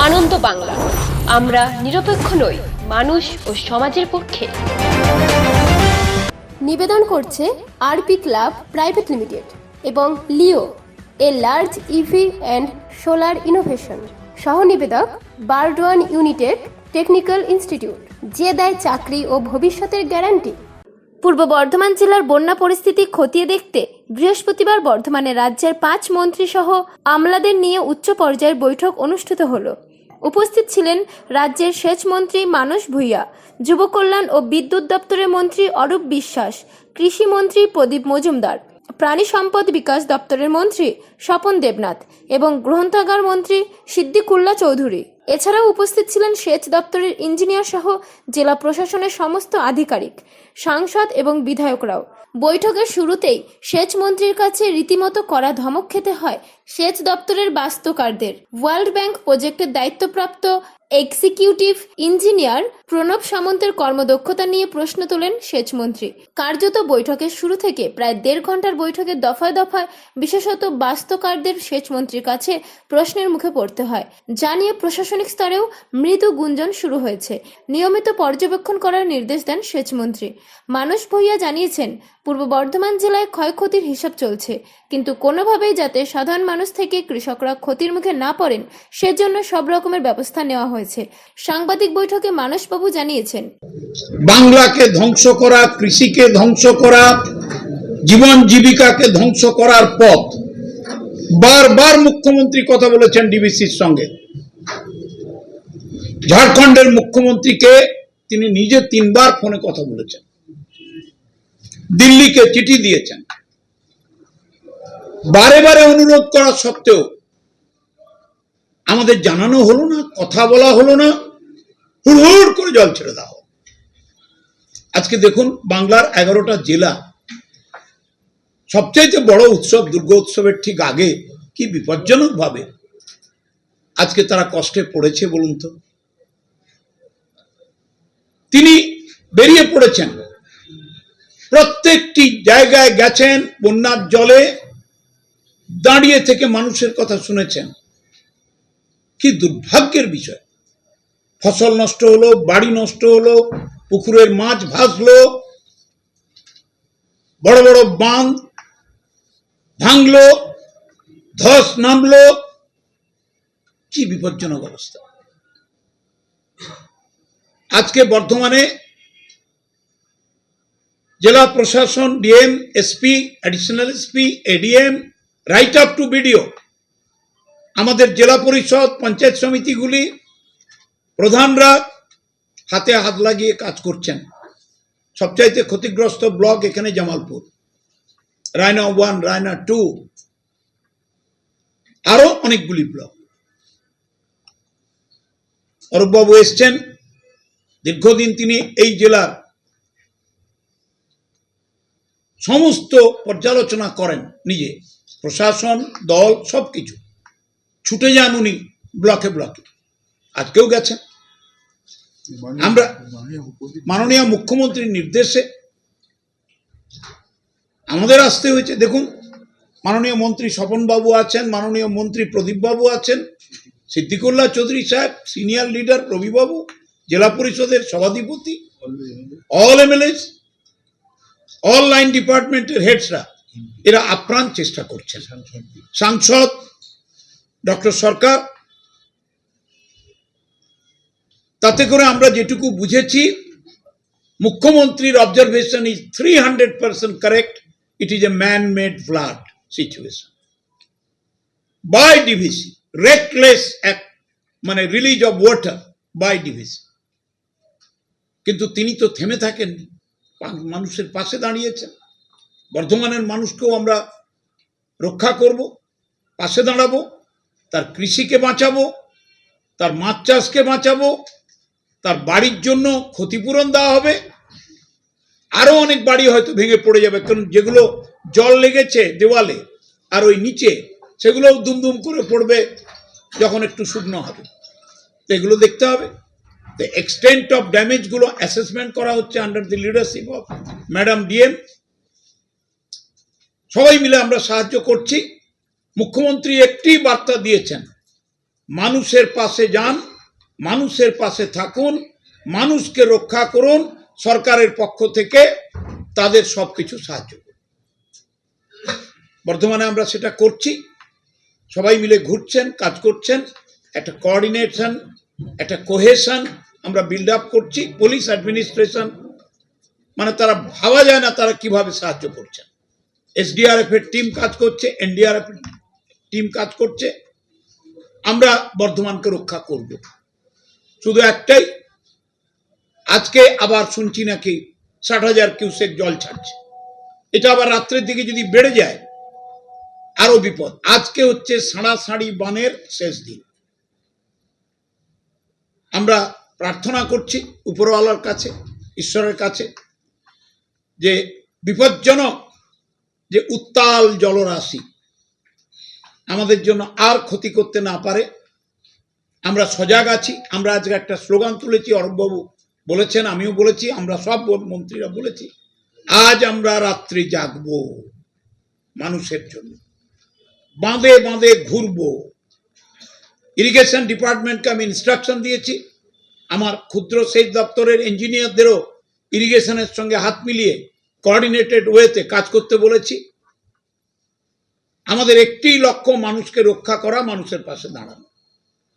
আনন্দ বাংলা। আমরা নিরপেক্ষ নই মানুষ ও সমাজের পক্ষে। নিবেদন করছে আরপি ক্লাব প্রাইভেট লিমিটেড এবং Leo a large EV and solar innovation. সহ নিবেদক বারডোয়ান ইউনিটেড টেকনিক্যাল ইনস্টিটিউট যে দেয় চাকরি ও ভবিষ্যতের গ্যারান্টি। পূর্ব বর্ধমান জেলার বন্যা পরিস্থিতি খতিয়ে দেখতে বৃহস্পতিবার বর্ধমানে রাজ্যের পাঁচ মন্ত্রী সহ আমলাদের নিয়ে উচ্চ পর্যায়ের বৈঠক অনুষ্ঠিত হল। উপস্থিত ছিলেন রাজ্যের সেচ মন্ত্রী মানস ভূঁইয়া, যুব কল্যাণ ও বিদ্যুৎ দপ্তরের মন্ত্রী অরূপ বিশ্বাস, কৃষি মন্ত্রী প্রদীপ মজুমদার, প্রাণী সম্পদ বিকাশ দপ্তরের মন্ত্রী স্বপন দেবনাথ এবং গ্রন্থাগার মন্ত্রী সিদ্দিকুল্লা চৌধুরী। এছাড়াও উপস্থিত ছিলেন সেচ দপ্তরের ইঞ্জিনিয়ার সহ জেলা প্রশাসনের সমস্ত আধিকারিক, সাংসদ এবং বিধায়করাও। বৈঠকের শুরুতেই সেচ মন্ত্রীর কাছে রীতিমতো করা ধমক খেতে হয় সেচ দপ্তরের বাস্তুকারদের। ওয়ার্ল্ড ব্যাংক প্রজেক্টের দায়িত্বপ্রাপ্ত এক্সিকিউটিভ ইঞ্জিনিয়ার প্রণব সামন্তের কর্মদক্ষতা নিয়ে প্রশ্ন তোলেন সেচমন্ত্রী কার্যত বৈঠকের শুরু থেকে প্রায় দেড় ঘণ্টার বৈঠকে দফায় দফায় বিশেষত বাস্তুকারদের সেচমন্ত্রীর কাছে প্রশ্নের মুখে পড়তে হয়। যা নিয়ে প্রশাসনিক স্তরেও মৃদু গুঞ্জন শুরু হয়েছে। নিয়মিত পর্যবেক্ষণ করার নির্দেশ দেন সেচমন্ত্রী। মানস ভূঁইয়া জানিয়েছেন, পূর্ব বর্ধমান জেলায় ক্ষয়ক্ষতির হিসাব চলছে, কিন্তু কোনোভাবেই যাতে সাধারণ মানুষ থেকে কৃষকরা ক্ষতির মুখে না পড়েন, সেজন্য সব রকমের ব্যবস্থা নেওয়া হয়েছে। সাংবাদিক বৈঠকে মানসবাবু জানিয়েছেন, বাংলাকে ধ্বংস করা, কৃষিকে ধ্বংস করা, জীবন জীবিকাকে ধ্বংস করার পথ। বারবার মুখ্যমন্ত্রী কথা বলেছেন ডিবিসির সঙ্গে। ঝাড়খণ্ডের মুখ্যমন্ত্রীকে তিনি নিজে তিনবার ফোনে কথা বলেছেন। দিল্লিকে চিঠি দিয়েছেন। বারে বারে অনুরোধ করা সত্ত্বেও আমাদের জানানো হলো না, কথা বলা হলো না, হুড় করে জল ছেড়ে দেওয়া আজকে দেখুন বাংলার এগারোটা জেলা, সবচাইতে বড় উৎসব, দুর্গা উৎসবের ঠিক আগে কি বিপজ্জনক ভাবে আজকে তারা কষ্টে পড়েছে বলুন তো? তিনি বেরিয়ে পড়েছেন। প্রত্যেকটি জায়গায় গেছেন, বন্যার জলে দাঁড়িয়ে থেকে মানুষের কথা শুনেছেন। কি দুর্ভাগ্যের বিষয়। ফসল নষ্ট হলো, বাড়ি নষ্ট হলো, পুকুরের মাছ ভাসলো, বড় বড় বাঁধ ভাঙলো, ধস নামলো। কি বিপজ্জনক অবস্থা। আজকে বর্ধমানে জেলা প্রশাসন, DM, SP additional SP, ADM right up to BDO আমাদের জেলা পরিষদ, পঞ্চায়েত সমিতিগুলি প্রধানরা হাতে হাত লাগিয়ে কাজ করছেন। সবচাইতে ক্ষতিগ্রস্ত ব্লক এখানে জামালপুর, রায়না ওয়ান রায়না টু আরও অনেকগুলি ব্লক। অরূপবাবু এসছেন দীর্ঘদিন তিনি এই জেলার সমস্ত পর্যালোচনা করেন নিজে। প্রশাসন দল সবকিছু। ছুটে যান উনি ব্লকে ব্লকে। আজকেও গেছেন। আমরা মাননীয় মুখ্যমন্ত্রীর নির্দেশে আমাদের আসতে হয়েছে। দেখুন মাননীয় মন্ত্রী স্বপনবাবু আছেন মাননীয় মন্ত্রী প্রদীপবাবু আছেন সিদ্দিকুল্লাহ চৌধুরী সাহেব সিনিয়র লিডার রবিবাবু জেলা পরিষদের সভাধিপতি অল এমএলএস অল লাইন ডিপার্টমেন্টের হেডসরা এরা আপ্রাণ চেষ্টা করছেন। সাংসদ ডক্টর সরকার, তাতে করে আমরা যেটুকু বুঝেছি, মুখ্যমন্ত্রীর observation is three hundred percent correct it is a man made flood situation by DVC reckless মানে release of water by DVC কিন্তু তিনি তো থেমে থাকেননি। মানুষের পাশে দাঁড়িয়েছেন। বর্ধমানের মানুষকেও আমরা রক্ষা করব, পাশে দাঁড়াবো, তার কৃষিকে বাঁচাবো, তার মাছ চাষকে বাঁচাবো, তার বাড়ির জন্য ক্ষতিপূরণ দেওয়া হবে। আরও অনেক বাড়ি হয়তো ভেঙে পড়ে যাবে, কারণ যেগুলো জল লেগেছে দেওয়ালে আর ওই নিচে, সেগুলোও দুমদুম করে পড়বে যখন একটু শুকনো হবে। এগুলো দেখতে হবে। দ্য এক্সটেন্ট অফ ড্যামেজগুলো অ্যাসেসমেন্ট করা হচ্ছে under the leadership of madam DM সবাই মিলে আমরা সাহায্য করছি। মুখ্যমন্ত্রী একটি বার্তা দিয়েছেন, মানুষের পাশে যান, মানুষের পাশে থাকুন, মানুষকে রক্ষা করুন, সরকারের পক্ষ থেকে তাদের সব কিছু সাহায্য করুন। বর্তমানে আমরা সেটা করছি। সবাই মিলে ঘুরছেন, কাজ করছেন, একটা কোঅর্ডিনেশন একটা কোহেশন আমরা বিল্ড আপ করছি পুলিশ অ্যাডমিনিস্ট্রেশন মানে তারা ভাবা যায় না তারা কীভাবে সাহায্য করছেন এসডিআরএফ এর টিম কাজ করছে এনডিআরএফ টিম কাজ করছে, আমরা বর্ধমানকে রক্ষা করব। শুধু একটাই, আজকে আবার শুনছি নাকি ষাট হাজার কিউসেক জল ছাড়ছে। এটা আবার রাত্রের দিকে যদি বেড়ে যায় আরও বিপদ। আজকে হচ্ছে সাড়াসাড়ি বানের শেষ দিন। আমরা প্রার্থনা করছি উপরওয়ালার কাছে, ঈশ্বরের কাছে, যে বিপজ্জনক, যে উত্তাল জলরাশি আমাদের জন্য আর ক্ষতি করতে না পারে। আমরা সজাগ আছি। আমরা আজকে একটা স্লোগান তুলেছি, অরূপবাবু বলেছেন, আমিও বলেছি, আমরা সব মন্ত্রীরা বলেছি, আজ আমরা রাত্রি জাগবো মানুষের জন্য। বাঁধে বাঁধে ঘুরবো। ইরিগেশন ডিপার্টমেন্টকে আমি ইনস্ট্রাকশন দিয়েছি। আমার ক্ষুদ্র সেচ দপ্তরের ইঞ্জিনিয়ারদেরও ইরিগেশনের সঙ্গে হাত মিলিয়ে কোঅর্ডিনেটেড ওয়েতে কাজ করতে বলেছি। আমাদের একটি লক্ষ্য মানুষকে রক্ষা করা মানুষের পাশে দাঁড়ানো।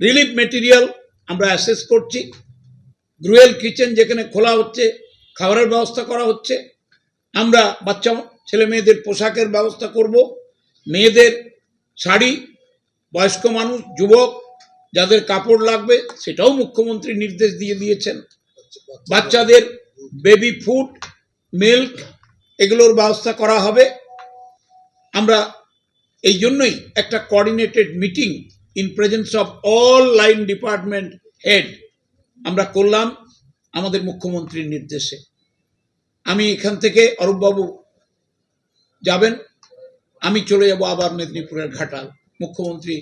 রিলিফ মেটেরিয়াল আমরা অ্যাসেস করছি। গ্রুয়েল কিচেন যেখানে খোলা হচ্ছে, খাবারের ব্যবস্থা করা হচ্ছে। আমরা বাচ্চা, ছেলে মেয়েদের পোশাকের ব্যবস্থা করব। মেয়েদের শাড়ি, বয়স্ক মানুষ, যুবক যাদের কাপড় লাগবে, সেটাও মুখ্যমন্ত্রী নির্দেশ দিয়ে দিয়েছেন। বাচ্চাদের বেবি ফুড মিল্ক এগুলোর ব্যবস্থা করা হবে। আমরা এই জন্যই একটা coordinated meeting in presence of all line department head আমরা করলাম আমাদের মুখ্যমন্ত্রীর নির্দেশে। আমি এখান থেকে অরূপবাবু যাবেন, আমি চলে যাব আবার মেদিনীপুরের ঘাটাল। মুখ্যমন্ত্রী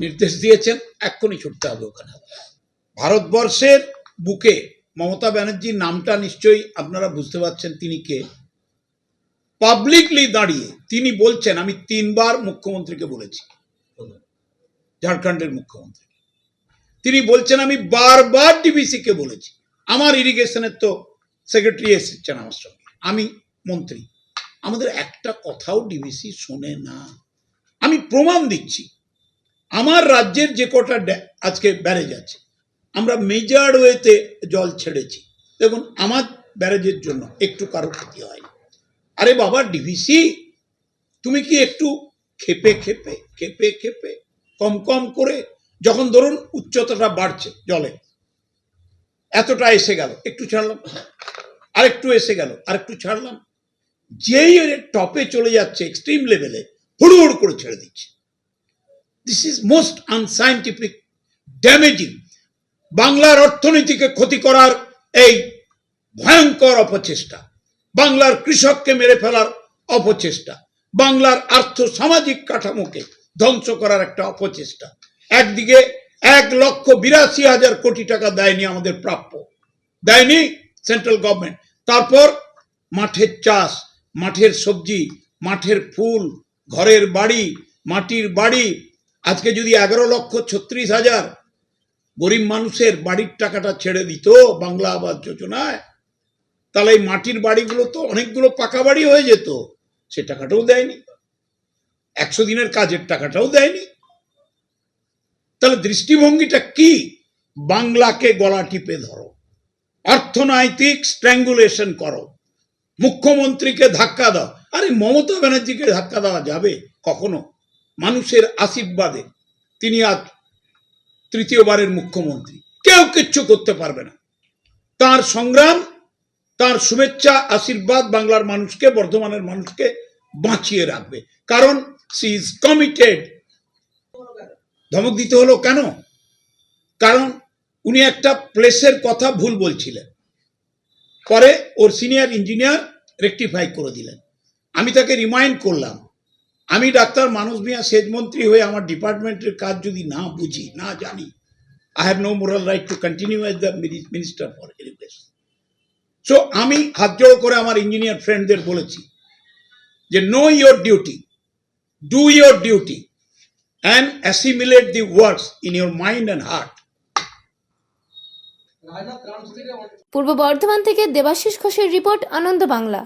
নির্দেশ দিয়েছেন, এক্ষুনি ছুটতে হবে ওখানে। ভারতবর্ষের বুকে মমতা ব্যানার্জির নামটা নিশ্চয়ই আপনারা বুঝতে পারছেন তিনি কে। পাবলিকলি দাঁড়িয়ে তিনি বলছেন, আমি তিনবার মুখ্যমন্ত্রীকে বলেছি। ঝাড়খণ্ডের মুখ্যমন্ত্রী। তিনি বলছেন, আমি বারবার ডিবিসি কে বলেছি। আমার ইরিগেশনের তো সেক্রেটারি এসেছেন আমার সঙ্গে। আমি মন্ত্রী। আমাদের একটা কথাও ডিবিসি শোনে না। আমি প্রমাণ দিচ্ছি। আমার রাজ্যের যে কটা আজকে ব্যারেজ আছে, আমরা মেজার ওয়েতে জল ছেড়েছি। দেখুন, আমার ব্যারেজের জন্য একটু কারও ক্ষতি হয়নি। আরে বাবা, ডিভিসি? তুমি কি একটু খেপে খেপে খেপে খেপে, কম কম করে, যখন ধরুন উচ্চতাটা বাড়ছে জলে, এতটা এসে গেল, একটু ছাড়লাম, আরেকটু এসে গেল, আরেকটু ছাড়লাম, যেই টপে চলে যাচ্ছে এক্সট্রিম লেভেলে হুড় হুড় করে ছেড়ে দিচ্ছে। This is most unscientific damaging বাংলার অর্থনীতিকে ক্ষতি করার এই ভয়ঙ্কর অপচেষ্টা। বাংলার কৃষককে মেরে ফেলার অপচেষ্টা। বাংলার আর্থ সামাজিক কাঠামোকে ধ্বংস করার একটা অপচেষ্টা। একদিকে এক লক্ষ বিরাশি হাজার কোটি টাকা দেয়নি আমাদের প্রাপ্য। দেয়নি সেন্ট্রাল গভর্নমেন্ট। তারপর মাঠের চাষ, মাঠের সবজি, মাঠের ফুল, ঘরের বাড়ি, মাটির বাড়ি আজকে যদি এগারো লক্ষ ছত্রিশ হাজার গরিব মানুষের বাড়ির টাকাটা ছেড়ে দিত বাংলা আবাস যোজনায়, তাহলে এই মাটির বাড়িগুলো তো অনেকগুলো পাকা বাড়ি হয়ে যেত, সে টাকাটাও দেয়নি। একশো দিনের কাজের টাকাটাও দেয়নি। তাহলে দৃষ্টিভঙ্গিটা কি? বাংলাকে গলা টিপে ধরো, অর্থনৈতিক স্ট্র্যাঙ্গুলেশন করো, মুখ্যমন্ত্রীকে ধাক্কা দাও। আরে মমতা ব্যানার্জিকে ধাক্কা দেওয়া যাবে কখনো? মানুষের আশীর্বাদে তিনি আজ তৃতীয়বারের মুখ্যমন্ত্রী। কেউ কিচ্ছু করতে পারবে না। তার সংগ্রাম, তার শুভেচ্ছা, আশীর্বাদ বাংলার মানুষকে, বর্ধমানের মানুষকে বাঁচিয়ে রাখবে। কারণ সি ইজ কমিটেড ধমক দিতে হলো কেন? কারণ উনি একটা প্লেসের কথা ভুল বলছিলেন। পরে ওর সিনিয়র ইঞ্জিনিয়ার রেকটিফাই করে দিলেন। আমি তাকে রিমাইন্ড করলাম আমি ডাক্তার মানুষ মিয়া সেচ মন্ত্রী হয়ে আমার ডিপার্টমেন্টের কাজ যদি না বুঝি, না জানি I have no moral right to continue as the minister for education so আমি হাত জোড়ো করে আমার ইঞ্জিনিয়ার ফ্রেন্ডদের বলেছি যে no your duty do your duty and assimilate the words in your mind and heart. পূর্ব বর্ধমান থেকে দেবাশিস ঘোষের রিপোর্ট আনন্দ বাংলা